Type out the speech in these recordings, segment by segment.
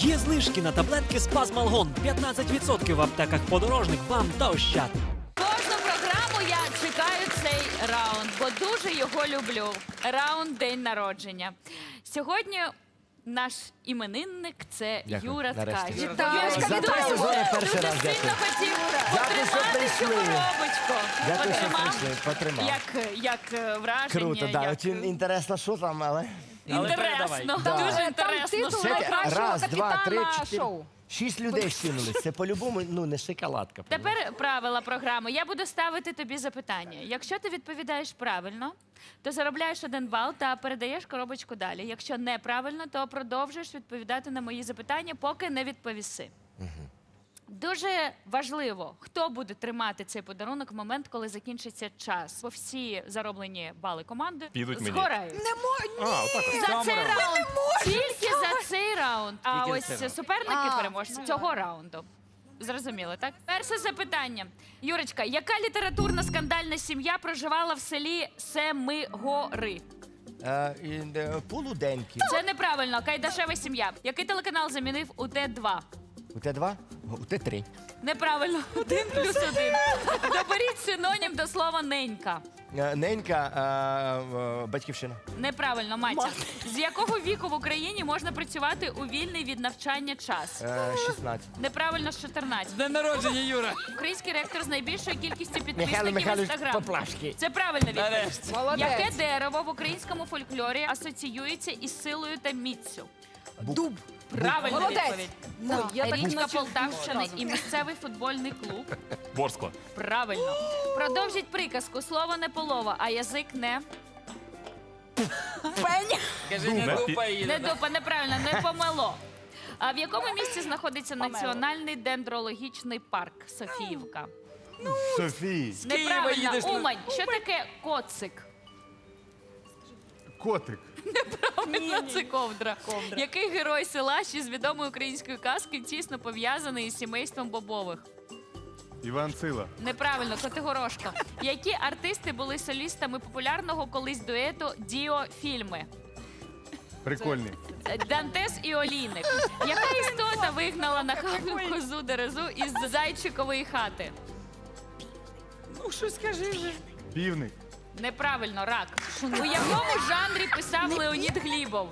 Є знижки на таблетки Спазмалгон 15% в аптеках подорожник, бам та ощад. Кожну програму я чекаю цей раунд, бо дуже його люблю. Раунд день народження. Сьогодні наш іменинник це Дякую. Юра Нарешті. Ткач. Юра, Юрочка, За три вітаю. сезони перший Дуже сильно дякую. хотів Дякую, що потримати цю прийшли. коробочку. Дякую, що Потримав? прийшли. Потримав. Як, як е, враження? Круто, да. як... Очень інтересно, що там, але. Інтересно, Да. дуже Там інтересно. титул найкращого Раз, два, три, капітана чотири. шоу. Шість людей скинулись. Це по-любому, ну, не шоколадка. Тепер правила програми. Я буду ставити тобі запитання. Якщо ти відповідаєш правильно, то заробляєш один бал та передаєш коробочку далі. Якщо неправильно, то продовжуєш відповідати на мої запитання, поки не відповіси. Дуже важливо, хто буде тримати цей подарунок в момент, коли закінчиться час. Бо всі зароблені бали команди Підуть мені. згорають. А, отак от. За цей раунд. Тільки за цей раунд. А Тільки за ось цей раунд. суперники А, переможці цього раунду. Зрозуміло, так? Перше запитання. Юрочка, яка літературна скандальна сім'я проживала в селі Семигори? Е, і, е, Полуденьки. Це неправильно. Кайдашева сім'я. Який телеканал замінив у Т2? У Т2? У Т3. Неправильно. Один плюс один. Доберіть синонім до слова ненька. Е, Ненька, е, е, батьківщина. Неправильно, Матя. З якого віку в Україні можна працювати у вільний від навчання час? Е, 16. Неправильно з 14. День народження, Юра! Український ректор з найбільшою кількістю Михайло підписників Михайлович інстаграм. Поплашки. Це правильна відповідь. Нарешті. Молодець. Яке дерево в українському фольклорі асоціюється із силою та міццю? Дуб. Правильна Молодець. відповідь. Ой, я так Річка наче Полтавщини і місцевий футбольний клуб. Борскла. Правильно. Продовжіть приказку. Слово не полова, а язик не. Кажи, не дупа її. Не дупа, неправильно, не помело. А в якому місці знаходиться національний дендрологічний парк Софіївка? Софії, Неправильно, їдеш на- Умань. Що таке коцик? Котик. Неправильно, Це ковдра. Який герой села ще з відомої української казки тісно пов'язаний із сімейством Бобових? Іван Сила. Неправильно, Котигорошко. Які артисти були солістами популярного колись дуету Діо фільми? Прикольний. Дантес і Олійник. Яка істота вигнала нахабну козу дерезу із зайчикової хати? Ну, що скажи вже. Півник. Неправильно, рак. У якому жанрі писав Леонід Глібов?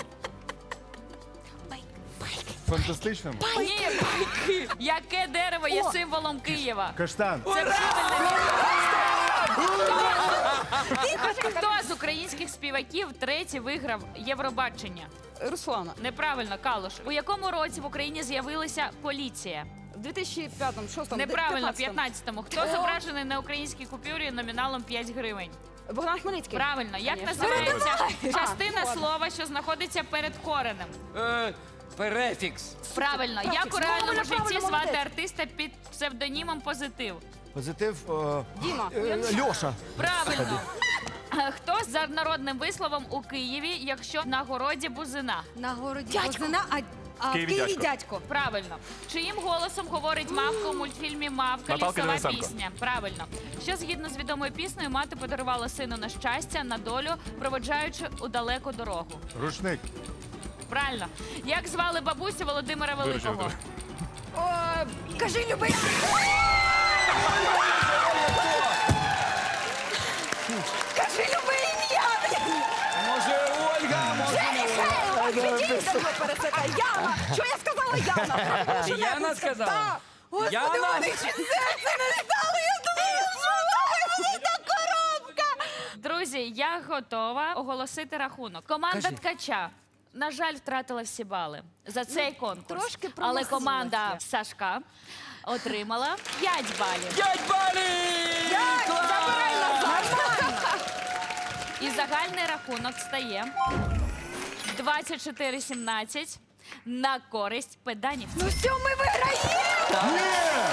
Фантастичному. Ні, байки. Яке дерево є символом Києва? Каштан. Це правильно. Хто- з українських співаків третій виграв Євробачення? Руслана, Неправильно, Калуш. У якому році в Україні з'явилася поліція? в 2005-му, 6-му, Неправильно, 15-му. 15-му. Хто зображений на українській купюрі номіналом 5 гривень? Богдан Хмельницький. Правильно, як Конечно. називається частина А, слова, що знаходиться перед коренем? Е, Перефікс. Правильно, як у реальному правильно, житті звати молодець. артиста під псевдонімом позитив? Позитив. е, Діма. е, Льоша. Правильно. Хто за народним висловом у Києві, якщо на городі бузина? На городі Бузина, а, а в Києві дядько. дядько. Правильно. Чиїм голосом говорить мавка у мультфільмі Мавка Наталка лісова Денисенко. пісня? Правильно. Що згідно з відомою піснею, мати подарувала сину на щастя, на долю, проводжаючи у далеку дорогу. Рушник. Правильно. Як звали бабусю Володимира Великого? Виручив. Кажи, любий. Яна! Що я сказала Яна? Що Яна небудь сказала? Господи, Яна? вони серце не стало. Я думала, що вона велика коробка. Друзі, я готова оголосити рахунок. Команда Кажи. ткача. На жаль, втратила всі бали за цей конкурс. трошки Але команда Сашка отримала 5 балів. П'ять балів! Забирай назад. І загальний рахунок стає 24-17 на користь педанів. Ну все, ми виграємо.